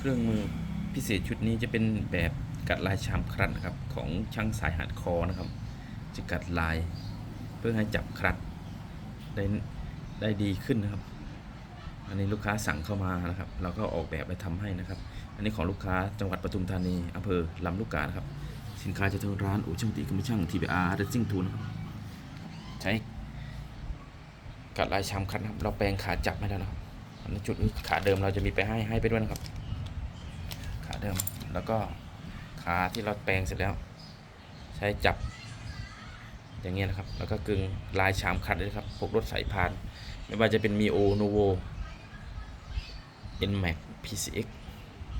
เครื่องมือพิเศษชุดนี้จะเป็นแบบกัดลายชามครัดนะครับของช่างสายหัดคอนะครับ จะกัดลายเพื่อให้จับครัดได้ได้ดีขึ้นนะครับ อันนี้ลูกค้าสั่งเข้ามานะครับ เราก็ออกแบบไปทำให้นะครับ อันนี้ของลูกค้าจังหวัดปทุมธานีอำเภอลำลูกกาครับ สินค้าจะทางร้านอู่ช่างตีกรมช่าง TBR Racing Tool นะครับใช้กัดลายชามครัดนะครับเราแปลงขาจับให้แล้วนะครับอันนี้จุดขาเดิมเราจะมีไปให้ให้ไปด้วยนะครับ เดิม แล้วก็ขาที่เราแปลงเสร็จแล้ว ใช้จับ อย่างเงี้ยนะครับ แล้วก็กึงลายชามคัดเลยครับพวกรถสายพาน ไม่ว่าจะเป็นมีโอโนโวเอ็นแม็กพีซีเอ็ก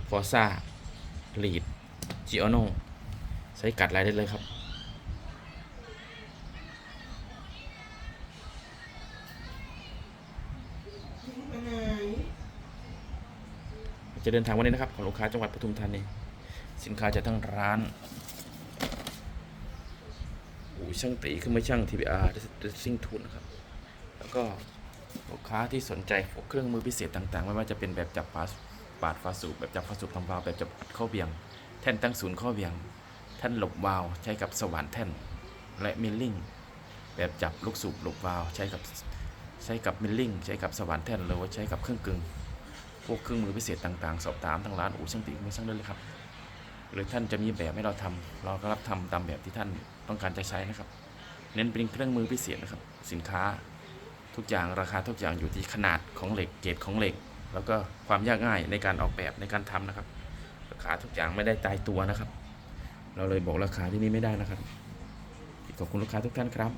ฟอร์ซ่าลีดจิโอโนใช้กัดลายได้เลยครับ จะเดินทางวันนี้นะครับ ของลูกค้าจังหวัดปทุมธานีสินค้าจากทั้งร้านอู่ช่างตีคือไม่ช่าง TBR Racing Tool นะครับ แล้วก็ลูกค้าที่สนใจพวกเครื่องมือพิเศษต่างๆ ไม่ว่าจะเป็นแบบจับปาสปาดฟาสูบแบบจับฟาสูบทำวาวแบบจับข้อเบี่ยง แท่นตั้งศูนย์ข้อเบี่ยง แท่นหลบวาวใช้กับสว่านแท่น และมิลลิ่ง แบบจับลูกสูบหลบวาวใช้กับใช้กับมิลลิ่ง ใช้กับสว่านแท่นหรือว่าใช้กับเครื่องกึ่ง พวกเครื่องมือพิเศษต่างๆ สอบถามทางร้านอู่ช่างตีมือช่างได้เลยครับหรือท่านจะมีแบบให้เราทำเราก็รับทำตามแบบที่ท่านต้องการจะใช้นะครับ เน้นเป็นเครื่องมือพิเศษนะครับ สินค้าทุกอย่างราคาทุกอย่างอยู่ที่ขนาดของเหล็กเกรดของเหล็ก แล้วก็ความยากง่ายในการออกแบบในการทำนะครับ ราคาทุกอย่างไม่ได้ตายตัวนะครับ เราเลยบอกราคาที่นี่ไม่ได้นะครับขอบคุณลูกค้าทุกท่านครับ